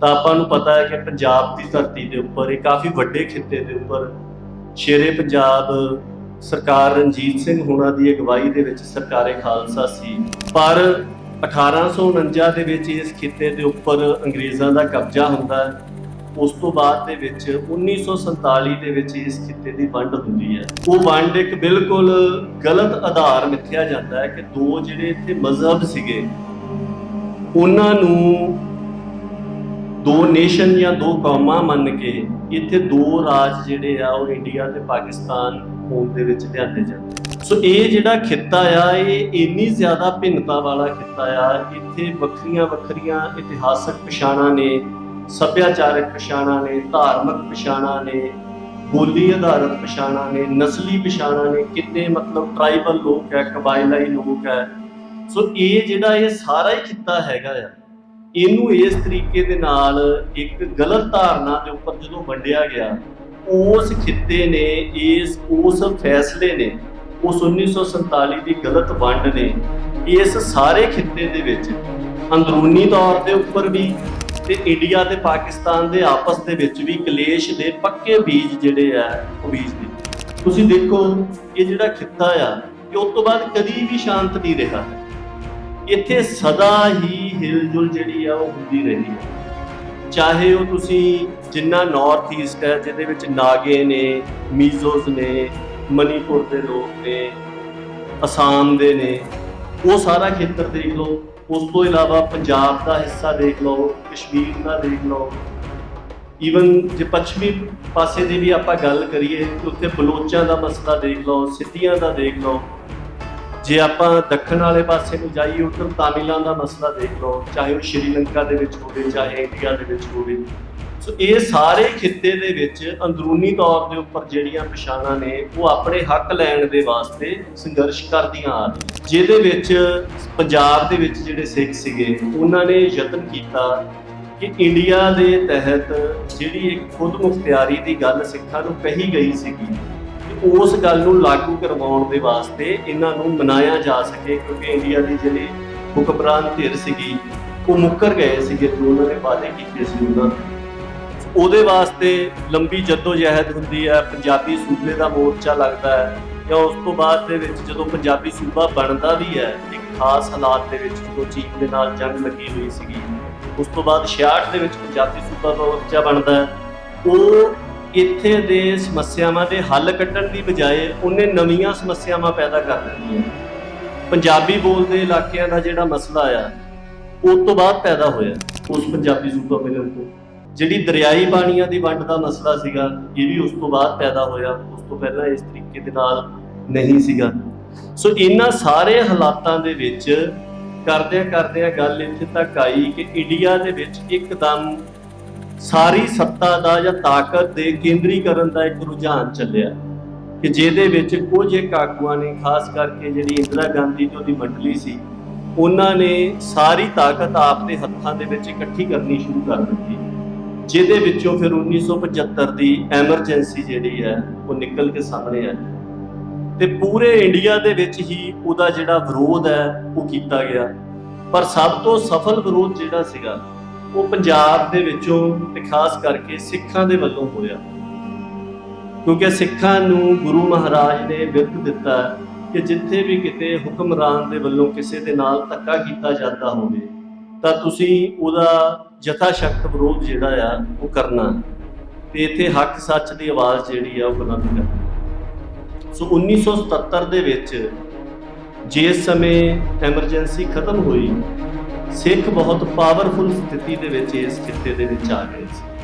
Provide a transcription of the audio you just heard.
ਤਾਂ ਆਪਾਂ ਨੂੰ ਪਤਾ ਹੈ ਕਿ ਪੰਜਾਬ ਦੀ ਧਰਤੀ ਦੇ ਉੱਪਰ, ਇਹ ਕਾਫੀ ਵੱਡੇ ਖਿੱਤੇ ਦੇ ਉੱਪਰ ਸ਼ੇਰੇ ਪੰਜਾਬ ਸਰਕਾਰ ਰਣਜੀਤ ਸਿੰਘ ਹੋਣਾ ਦੀ ਅਗਵਾਈ ਦੇ ਵਿੱਚ ਸਰਕਾਰੇ ਖਾਲਸਾ ਸੀ। ਪਰ 1849 ਦੇ ਵਿੱਚ ਇਸ ਖਿੱਤੇ ਦੇ ਉੱਪਰ ਅੰਗਰੇਜ਼ਾਂ ਦਾ ਕਬਜ਼ਾ ਹੁੰਦਾ ਹੈ। ਉਸ ਤੋਂ ਬਾਅਦ ਦੇ ਵਿੱਚ 1947 ਦੇ ਵਿੱਚ ਇਸ ਖਿੱਤੇ ਦੀ ਵੰਡ ਹੁੰਦੀ ਹੈ। ਉਹ ਵੰਡ ਇੱਕ ਬਿਲਕੁਲ ਗਲਤ ਆਧਾਰ ਮਿੱਥਿਆ ਜਾਂਦਾ ਹੈ ਕਿ ਦੋ ਜਿਹੜੇ ਇੱਥੇ ਮਜ਼ਹਬ ਸੀਗੇ, ਉਹਨਾਂ ਨੂੰ ਦੋ ਨੇਸ਼ਨ ਜਾਂ ਦੋ ਕੌਮਾਂ ਮੰਨ ਕੇ ਇੱਥੇ ਦੋ ਰਾਜ ਜਿਹੜੇ ਆ, ਉਹ ਇੰਡੀਆ ਤੇ ਪਾਕਿਸਤਾਨ ਹੋਣ ਦੇ ਵਿੱਚ ਲਿਆਂਦੇ ਜਾਂਦੇ ਸੋ ਇਹ ਜਿਹੜਾ ਖਿੱਤਾ ਆ, ਇਹ ਇੰਨੀ ਜ਼ਿਆਦਾ ਭਿੰਨਤਾ ਵਾਲਾ ਖਿੱਤਾ ਆ, ਇੱਥੇ ਵੱਖਰੀਆਂ ਵੱਖਰੀਆਂ ਇਤਿਹਾਸਕ ਪਛਾਣਾਂ ਨੇ, ਸੱਭਿਆਚਾਰਕ ਪਛਾਣਾਂ ਨੇ, ਧਾਰਮਿਕ ਪਛਾਣਾਂ ਨੇ, ਬੋਲੀ ਆਧਾਰਿਤ ਪਛਾਣਾਂ ਨੇ, ਨਸਲੀ ਪਛਾਣਾਂ ਨੇ, ਕਿੰਨੇ ਮਤਲਬ ਟ੍ਰਾਈਬਲ ਲੋਕ ਹੈ ਕਬਾਇਲਾਈ ਲੋਕ ਹੈ ਸੋ ਇਹ ਜਿਹੜਾ ਇਹ ਸਾਰਾ ਹੀ ਖਿੱਤਾ ਹੈਗਾ ਆ ਇਹਨੂੰ ਇਸ ਤਰੀਕੇ ਦੇ ਨਾਲ ਇੱਕ ਗਲਤ ਧਾਰਨਾ ਦੇ ਉੱਪਰ ਜਦੋਂ ਵੰਡਿਆ ਗਿਆ, ਉਸ ਖਿੱਤੇ ਨੇ, ਇਸ, ਉਸ ਫੈਸਲੇ ਨੇ, ਉਸ 1947 ਦੀ ਗਲਤ ਵੰਡ ਨੇ, ਇਸ ਸਾਰੇ ਖਿੱਤੇ ਦੇ ਵਿੱਚ ਅੰਦਰੂਨੀ ਤੌਰ ਦੇ ਉੱਪਰ ਵੀ ਤੇ ਇੰਡੀਆ ਤੇ ਪਾਕਿਸਤਾਨ ਦੇ ਆਪਸ ਦੇ ਵਿੱਚ ਵੀ ਕਲੇਸ਼ ਦੇ ਪੱਕੇ ਬੀਜ ਜਿਹੜੇ ਆ, ਉਹ ਬੀਜਦੇ ਤੁਸੀਂ ਦੇਖੋ ਇਹ ਜਿਹੜਾ ਖਿੱਤਾ ਆ ਕਿ ਉਸ ਤੋਂ ਬਾਅਦ ਕਦੀ ਵੀ ਸ਼ਾਂਤ ਨਹੀਂ ਰਿਹਾ। ਇੱਥੇ ਸਦਾ ਹੀ ਹਿਲਜੁਲ ਜਿਹੜੀ ਆ ਉਹ ਹੁੰਦੀ ਰਹੀ। ਹੈ ਚਾਹੇ ਉਹ ਤੁਸੀਂ ਜਿੰਨਾ ਨਾਰਥ ਈਸਟ ਹੈ, ਜਿਹਦੇ ਵਿੱਚ ਨਾਗੇ ਨੇ ਮੀਜ਼ੋਸ ਨੇ, ਮਨੀਪੁਰ ਦੇ ਲੋਕ ਨੇ, ਅਸਾਮ ਦੇ ਨੇ, ਉਹ ਸਾਰਾ ਖੇਤਰ ਦੇਖ ਲਓ। ਉਸ ਤੋਂ ਇਲਾਵਾ ਪੰਜਾਬ ਦਾ ਹਿੱਸਾ ਦੇਖ ਲਓ, ਕਸ਼ਮੀਰ ਦਾ ਦੇਖ ਲਓ। ਈਵਨ ਜੇ ਪੱਛਮੀ ਪਾਸੇ ਦੀ ਵੀ ਆਪਾਂ ਗੱਲ ਕਰੀਏ, ਉੱਥੇ ਬਲੋਚਾਂ ਦਾ ਮਸਲਾ ਦੇਖ ਲਓ, ਸਿੱਧੀਆਂ ਦਾ ਦੇਖ ਲਓ। ਜੇ ਆਪਾਂ ਦੱਖਣ ਵਾਲੇ ਪਾਸੇ ਨੂੰ ਜਾਈਏ ਉੱਧਰ ਤਾਮਿਲਾਂ ਦਾ ਮਸਲਾ ਦੇਖ ਲਓ, ਚਾਹੇ ਉਹ ਸ਼੍ਰੀਲੰਕਾ ਦੇ ਵਿੱਚ ਹੋਵੇ, ਚਾਹੇ ਇੰਡੀਆ ਦੇ ਵਿੱਚ ਹੋਵੇ। ਸੋ ਇਹ ਸਾਰੇ ਖਿੱਤੇ ਦੇ ਵਿੱਚ ਅੰਦਰੂਨੀ ਤੌਰ ਦੇ ਉੱਪਰ ਜਿਹੜੀਆਂ ਪਛਾਣਾਂ ਨੇ, ਉਹ ਆਪਣੇ ਹੱਕ ਲੈਣ ਦੇ ਵਾਸਤੇ ਸੰਘਰਸ਼ ਕਰਦੀਆਂ ਆ ਰਹੀਆਂ ਜਿਹਦੇ ਵਿੱਚ ਪੰਜਾਬ ਦੇ ਵਿੱਚ ਜਿਹੜੇ ਸਿੱਖ ਸੀਗੇ, ਉਹਨਾਂ ਨੇ ਯਤਨ ਕੀਤਾ ਕਿ ਇੰਡੀਆ ਦੇ ਤਹਿਤ ਜਿਹੜੀ ਇੱਕ ਖੁਦ ਮੁਖਤਿਆਰੀ ਦੀ ਗੱਲ ਸਿੱਖਾਂ ਨੂੰ ਕਹੀ ਗਈ ਸੀਗੀ ਉਸ ਗੱਲ ਨੂੰ ਲਾਗੂ ਕਰਵਾਉਣ ਦੇ ਵਾਸਤੇ ਇਹਨਾਂ ਨੂੰ ਮਨਾਇਆ ਜਾ ਸਕੇ, ਕਿਉਂਕਿ ਇੰਡੀਆ ਦੀ ਜਿਹੜੀ ਹੁਕਮਰਾਨ ਧਿਰ ਸੀਗੀ, ਉਹ ਮੁੱਕਰ ਗਏ ਸੀਗੇ, ਜੋ ਉਹਨਾਂ ਨੇ ਵਾਅਦੇ ਕੀਤੇ ਸੀ ਉਹਨਾਂ ਦੇ। ਉਹਦੇ ਵਾਸਤੇ ਲੰਬੀ ਜਹਿਦ ਹੁੰਦੀ ਹੈ, ਪੰਜਾਬੀ ਸੂਬੇ ਦਾ ਮੋਰਚਾ ਲੱਗਦਾ ਹੈ, ਜਾਂ ਉਸ ਤੋਂ ਬਾਅਦ ਦੇ ਵਿੱਚ ਜਦੋਂ ਪੰਜਾਬੀ ਸੂਬਾ ਬਣਦਾ ਵੀ ਹੈ, ਇੱਕ ਖਾਸ ਹਾਲਾਤ ਦੇ ਵਿੱਚ ਜਦੋਂ ਚੀਨ ਦੇ ਨਾਲ ਜੰਗ ਲੱਗੀ ਹੋਈ ਸੀਗੀ, ਉਸ ਤੋਂ ਬਾਅਦ 66 ਦੇ ਵਿੱਚ ਪੰਜਾਬੀ ਸੂਬਾ ਮੋਰਚਾ ਬਣਦਾ ਹੈ, ਉਹ ਇੱਥੇ ਦੇ ਸਮੱਸਿਆਵਾਂ ਦੇ ਹੱਲ ਕੱਢਣ ਦੀ ਬਜਾਏ ਉਹਨੇ ਨਵੀਆਂ ਸਮੱਸਿਆਵਾਂ ਪੈਦਾ ਕਰ ਦਿੱਤੀਆਂ। ਪੰਜਾਬੀ ਬੋਲਦੇ ਇਲਾਕਿਆਂ ਦਾ ਜਿਹੜਾ ਮਸਲਾ ਆ ਉਸ ਤੋਂ ਬਾਅਦ ਪੈਦਾ ਹੋਇਆ ਉਸ ਪੰਜਾਬੀ ਸੂਬਾ ਮਿਲਣ ਤੋਂ। ਜਿਹੜੀ ਦਰਿਆਈ ਪਾਣੀਆਂ ਦੀ ਵੰਡ ਦਾ ਮਸਲਾ ਸੀਗਾ, ਇਹ ਵੀ ਉਸ ਤੋਂ ਬਾਅਦ ਪੈਦਾ ਹੋਇਆ। ਉਸ ਤੋਂ ਪਹਿਲਾਂ ਇਸ ਤਰੀਕੇ ਦੇ ਨਾਲ ਨਹੀਂ ਸੀਗਾ। ਸੋ ਇਹਨਾਂ ਸਾਰੇ ਹਾਲਾਤਾਂ ਦੇ ਵਿੱਚ ਕਰਦਿਆਂ ਕਰਦਿਆਂ ਗੱਲ ਇੱਥੇ ਤੱਕ ਆਈ ਕਿ ਇੰਡੀਆ ਦੇ ਵਿੱਚ ਇੱਕਦਮ ਸਾਰੀ ਸੱਤਾ ਦਾ ਜਾਂ ਤਾਕਤ ਦੇ ਕੇਂਦਰੀਕਰਨ ਦਾ ਇੱਕ ਰੁਝਾਨ ਚੱਲਿਆ ਕਿ ਜਿਹਦੇ ਵਿੱਚ ਕੁਝ ਇੱਕ ਆਗੂਆਂ ਨੇ, ਖਾਸ ਕਰਕੇ ਜਿਹੜੀ ਇੰਦਰਾ ਗਾਂਧੀ ਤੇ ਉਹਦੀ ਮੰਡਲੀ ਸੀ, ਉਹਨਾਂ ਨੇ ਸਾਰੀ ਤਾਕਤ ਆਪ ਦੇ ਹੱਥਾਂ ਦੇ ਵਿੱਚ ਇਕੱਠੀ ਕਰਨੀ ਸ਼ੁਰੂ ਕਰ ਦਿੱਤੀ। ਜਿਹਦੇ ਵਿੱਚੋਂ ਫਿਰ 1975 ਦੀ ਐਮਰਜੈਂਸੀ ਜਿਹੜੀ ਹੈ, ਉਹ ਨਿਕਲ ਕੇ ਸਾਹਮਣੇ ਆਈ। ਤੇ ਪੂਰੇ ਇੰਡੀਆ ਦੇ ਵਿੱਚ ਹੀ ਉਹਦਾ ਜਿਹੜਾ ਵਿਰੋਧ ਹੈ, ਉਹ ਕੀਤਾ ਗਿਆ। ਪਰ ਸਭ ਤੋਂ ਸਫਲ ਵਿਰੋਧ ਜਿਹੜਾ ਸੀਗਾ ਉਹ ਪੰਜਾਬ ਦੇ ਵਿੱਚੋਂ ਤੇ ਖਾਸ ਕਰਕੇ ਸਿੱਖਾਂ ਦੇ ਵੱਲੋਂ ਹੋਇਆ। ਕਿਉਂਕਿ ਸਿੱਖਾਂ ਨੂੰ ਗੁਰੂ ਮਹਾਰਾਜ ਨੇ ਵਿਰਤ ਦਿੱਤਾ ਕਿ ਜਿੱਥੇ ਵੀ ਕਿਤੇ ਹੁਕਮਰਾਨ ਦੇ ਵੱਲੋਂ ਕਿਸੇ ਦੇ ਨਾਲ ਧੱਕਾ ਕੀਤਾ ਜਾਂਦਾ ਹੋਵੇ, ਤਾਂ ਤੁਸੀਂ ਉਹਦਾ ਜਥਾ ਸ਼ਕਤ ਵਿਰੋਧ ਜਿਹੜਾ ਆ, ਉਹ ਕਰਨਾ ਤੇ ਇੱਥੇ ਹੱਕ ਸੱਚ ਦੀ ਆਵਾਜ਼ ਜਿਹੜੀ ਆ, ਉਹ ਬੁਲੰਦ ਕਰਨੀ ਸੋ 1977 ਦੇ ਵਿੱਚ ਜਿਸ ਸਮੇਂ ਐਮਰਜੈਂਸੀ ਖਤਮ ਹੋਈ ਸਿੱਖ ਬਹੁਤ ਪਾਵਰਫੁਲ ਸਥਿਤੀ ਦੇ ਵਿੱਚ ਇਸ ਖਿੱਤੇ ਦੇ ਵਿੱਚ ਆ ਗਏ ਸੀ।